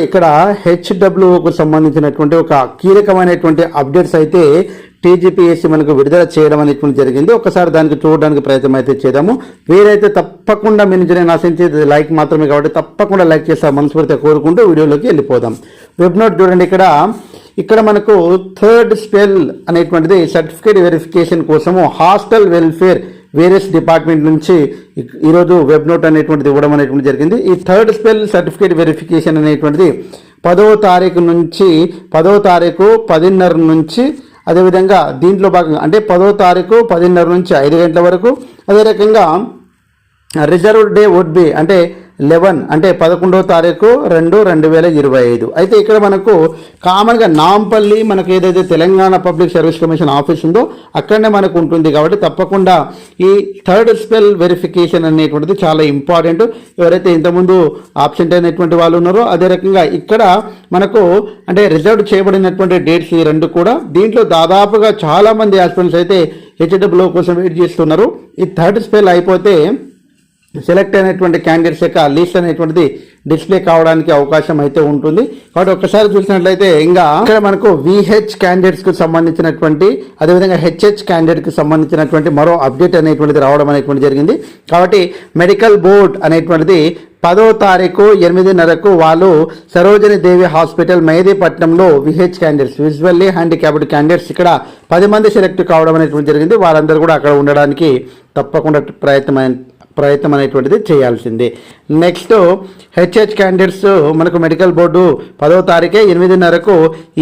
ఇక్కడ హెచ్డబ్ల్యూకు సంబంధించినటువంటి ఒక కీలకమైనటువంటి అప్డేట్స్ అయితే టీజీపీఎస్సీ మనకు విడుదల చేయడం అనేటువంటి జరిగింది. ఒకసారి దానికి చూడడానికి ప్రయత్నం అయితే చేద్దాము. వీరైతే తప్పకుండా మీ నుంచి నేను ఆశించేది లైక్ మాత్రమే కాబట్టి తప్పకుండా లైక్ చేస్తా మనస్ఫూర్తిగా కోరుకుంటూ వీడియోలోకి వెళ్ళిపోదాం. వెబ్ నోట్ చూడండి ఇక్కడ. ఇక్కడ మనకు థర్డ్ స్పెల్ అనేటువంటిది సర్టిఫికేట్ వెరిఫికేషన్ కోసము హాస్టల్ వెల్ఫేర్ వేరియస్ డిపార్ట్మెంట్ నుంచి ఈరోజు వెబ్ నోట్ అనేటువంటిది ఇవ్వడం అనేటువంటి జరిగింది. ఈ థర్డ్ స్పెల్ సర్టిఫికేట్ వెరిఫికేషన్ అనేటువంటిది పదవ తారీఖు నుంచి పదవ తారీఖు పదిన్నర నుంచి అదేవిధంగా దీంట్లో భాగంగా అంటే పదవ తారీఖు పదిన్నర నుంచి ఐదు గంటల వరకు అదే రకంగా రిజర్వ్ డే వుడ్ బి అంటే లెవెన్ అంటే పదకొండవ తారీఖు రెండు రెండు వేల ఇరవై ఐదు. అయితే ఇక్కడ మనకు కామన్గా నాంపల్లి మనకు ఏదైతే Telangana public service commission office ఉందో అక్కడనే మనకు ఉంటుంది కాబట్టి తప్పకుండా ఈ థర్డ్ స్పెల్ వెరిఫికేషన్ అనేటువంటిది చాలా ఇంపార్టెంట్ ఎవరైతే ఇంతకుముందు ఆబ్సెంట్ అయినటువంటి వాళ్ళు ఉన్నారో అదే రకంగా ఇక్కడ మనకు అంటే రిజర్వ్ చేయబడినటువంటి డేట్స్ ఈ రెండు కూడా దీంట్లో దాదాపుగా చాలామంది ఆస్పిరెంట్స్ అయితే హెచ్డబ్ల్యూ కోసం వెయిట్ చేస్తున్నారు. ఈ థర్డ్ స్పెల్ అయిపోతే సెలెక్ట్ అయినటువంటి క్యాండిడేట్స్ యొక్క లిస్ట్ అనేటువంటిది డిస్ప్లే కావడానికి అవకాశం అయితే ఉంటుంది. కాబట్టి ఒక్కసారి చూసినట్లయితే ఇంకా ఇక్కడ మనకు విహెచ్ క్యాండిడేట్స్కు సంబంధించినటువంటి అదేవిధంగా హెచ్హెచ్ క్యాండిడేట్ సంబంధించినటువంటి మరో అప్డేట్ అనేటువంటిది రావడం అనేటువంటి జరిగింది. కాబట్టి మెడికల్ బోర్డ్ అనేటువంటిది పదో తారీఖు ఎనిమిదిన్నరకు వాళ్ళు Sarojini Devi hospital మెహదీపట్నంలో VH candidates visually handicapped candidates ఇక్కడ పది మంది సెలెక్ట్ కావడం అనేటువంటి జరిగింది. వారందరూ కూడా అక్కడ ఉండడానికి తప్పకుండా ప్రయత్నం ప్రయత్నం అనేటువంటిది చేయాల్సిందే. నెక్స్ట్ హెచ్హెచ్ క్యాండిడేట్స్ మనకు మెడికల్ బోర్డు పదో తారీఖే ఎనిమిదిన్నరకు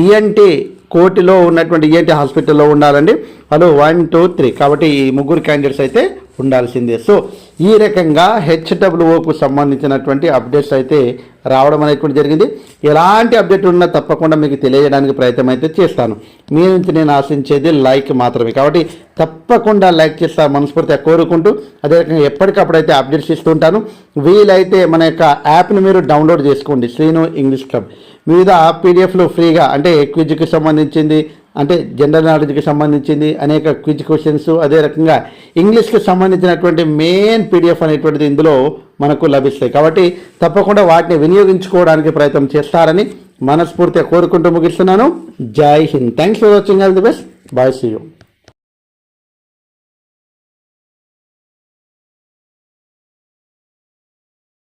ఈఎన్టీ కోటిలో ఉన్నటువంటి ఈఎన్టీ హాస్పిటల్లో ఉండాలండి. వాళ్ళు వన్ టూ త్రీ. కాబట్టి ఈ ముగ్గురు క్యాండిడేట్స్ అయితే ఉండాల్సిందే. సో ఈ రకంగా హెచ్డబ్ల్యూఓకు సంబంధించినటువంటి అప్డేట్స్ అయితే రావడం అనేటువంటి జరిగింది. ఎలాంటి అప్డేట్ ఉన్నా తప్పకుండా మీకు తెలియజేయడానికి ప్రయత్నం అయితే చేస్తాను. మీ నుంచి నేను ఆశించేది లైక్ మాత్రమే. కాబట్టి తప్పకుండా లైక్ చేస్తా మనస్ఫూర్తిగా కోరుకుంటూ అదే రకంగా ఎప్పటికప్పుడు అయితే అప్డేట్స్ ఇస్తుంటాను వీలైతే మన యొక్క యాప్ని మీరు డౌన్లోడ్ చేసుకోండి. Srinu English club. వివిధ పీడిఎఫ్లు ఫ్రీగా అంటే క్విజ్కి సంబంధించింది అంటే జనరల్ నాలెడ్జ్కి సంబంధించింది అనేక క్విజ్ క్వశ్చన్స్ అదే రకంగా ఇంగ్లీష్కి సంబంధించినటువంటి మెయిన్ పీడిఎఫ్ అనేటువంటిది ఇందులో మనకు లభిస్తాయి. కాబట్టి తప్పకుండా వాటిని వినియోగించుకోవడానికి ప్రయత్నం చేస్తారని మనస్ఫూర్తిగా కోరుకుంటూ ముగిస్తున్నాను. జై Hind. Thanks for watching all the best bye see you